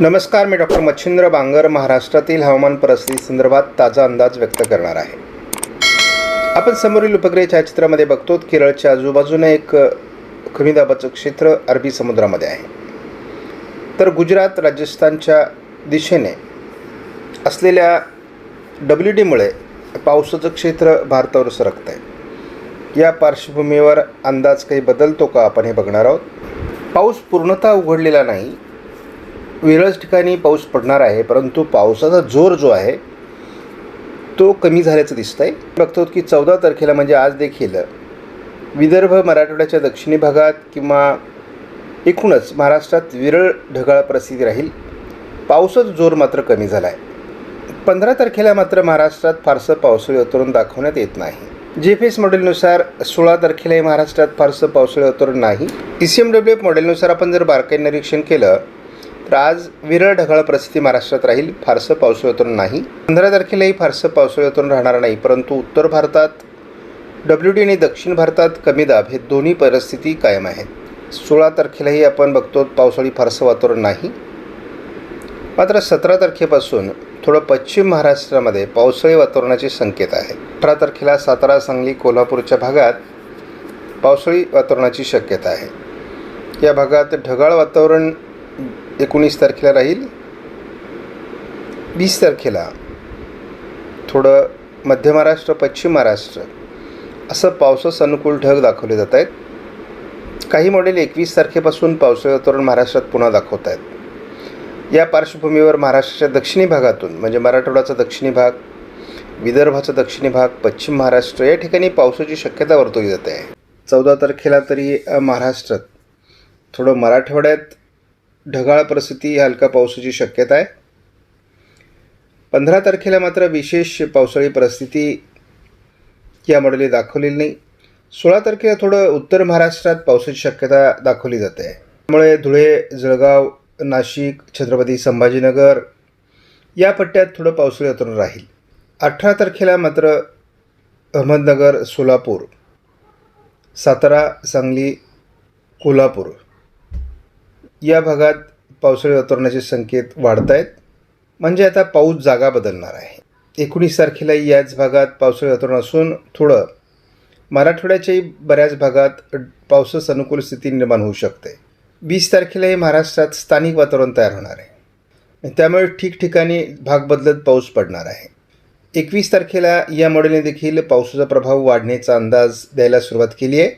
नमस्कार मी डॉक्टर मच्छिंद्र बांगर महाराष्ट्रातील हवामान परिस्थिती संदर्भात ताजा अंदाज व्यक्त करणार आहे. आपण समोरील उपग्रह छायाचित्रामध्ये बघतो केरळच्या आजूबाजूने एक कमी दाबाचं क्षेत्र अरबी समुद्रामध्ये आहे. तर गुजरात राजस्थानच्या दिशेने असलेल्या डब्ल्यू डीमुळे पावसाचं क्षेत्र भारतावर सरकत आहे या पार्श्वभूमीवर अंदाज काही बदलतो का आपण हे बघणार आहोत. पाऊस पूर्णतः उघडलेला नाही वेगळ्याच ठिकाणी पाऊस पडणार आहे परंतु पावसाचा जोर जो आहे तो कमी झाल्याचं दिसतं आहे बघतो की चौदा तारखेला म्हणजे आज देखील विदर्भ मराठवाड्याच्या दक्षिणी भागात किंवा एकूणच महाराष्ट्रात विरळ ढगाळ परिस्थिती राहील. पावसाचा जोर मात्र कमी झाला आहे पंधरा तारखेला मात्र महाराष्ट्रात फारसं पावसाळी वातावरण दाखवण्यात येत नाही. जे एफ एस मॉडेलनुसार सोळा तारखेलाही महाराष्ट्रात फारसं पावसाळी वातावरण नाही. E C M W F मॉडेलनुसार आपण जर बारकाई निरीक्षण केलं तर आज विरळ ढगाळ परिस्थिती महाराष्ट्रात राहील. फारसं पावसाळ्यातून नाही. पंधरा तारखेलाही फारसं पावसाळ्यातून राहणार नाही. परंतु उत्तर भारतात डब्ल्यू डी आणि दक्षिण भारतात कमी दाब हे दोन्ही परिस्थिती कायम आहेत. सोळा तारखेलाही आपण बघतो पावसाळी फारसं वातावरण नाही. मात्र सतरा तारखेपासून थोडं पश्चिम महाराष्ट्रामध्ये पावसाळी वातावरणाचे संकेत आहेत. अठरा तारखेला सातारा सांगली कोल्हापूरच्या भागात पावसाळी वातावरणाची शक्यता आहे. या भागात ढगाळ वातावरण एकोणीस तारखेला राहील. वीस तारखेला थोडं मध्य महाराष्ट्र पश्चिम महाराष्ट्र असं पावसास अनुकूल ढग दाखवले जात आहेत. काही मॉडेल एकवीस तारखेपासून पावसाळी वातावरण महाराष्ट्रात पुन्हा दाखवत आहेत या पार्श्वभूमीवर महाराष्ट्राच्या दक्षिणी भागातून म्हणजे मराठवाड्याचा दक्षिणी भाग विदर्भाचा दक्षिणी भाग पश्चिम महाराष्ट्र या ठिकाणी पावसाची शक्यता वर्तवली जाते. आहे चौदा तारखेला तरी महाराष्ट्रात थोडं मराठवाड्यात ढगाळ परिस्थिती हलका पावसाची शक्यता आहे. पंधरा तारखेला मात्र विशेष पावसाळी परिस्थिती या मॉडेलने दाखवलेली नाही. सोळा तारखेला थोडं उत्तर महाराष्ट्रात पावसाची शक्यता दाखवली जाते. त्यामुळे धुळे जळगाव नाशिक छत्रपती संभाजीनगर या पट्ट्यात थोडं पावसाळी वातावरण राहील. अठरा तारखेला मात्र अहमदनगर सोलापूर सातारा सांगली कोल्हापूर या भागात पावसाळी वातावरणाचे संकेत वाढत आहेत म्हणजे आता पाऊस जागा बदलणार आहे. एकोणीस तारखेला याच भागात पावसाळी वातावरण असून थोडं मराठवाड्याच्याही बऱ्याच भागात पावसास अनुकूल स्थिती निर्माण होऊ शकते. वीस तारखेलाही महाराष्ट्रात स्थानिक वातावरण तयार होणार आहे. त्यामुळे ठिकठिकाणी भाग बदलत पाऊस पडणार आहे. एकवीस तारखेला या मॉडेलने देखील पावसाचा प्रभाव वाढण्याचा अंदाज द्यायला सुरुवात केली आहे.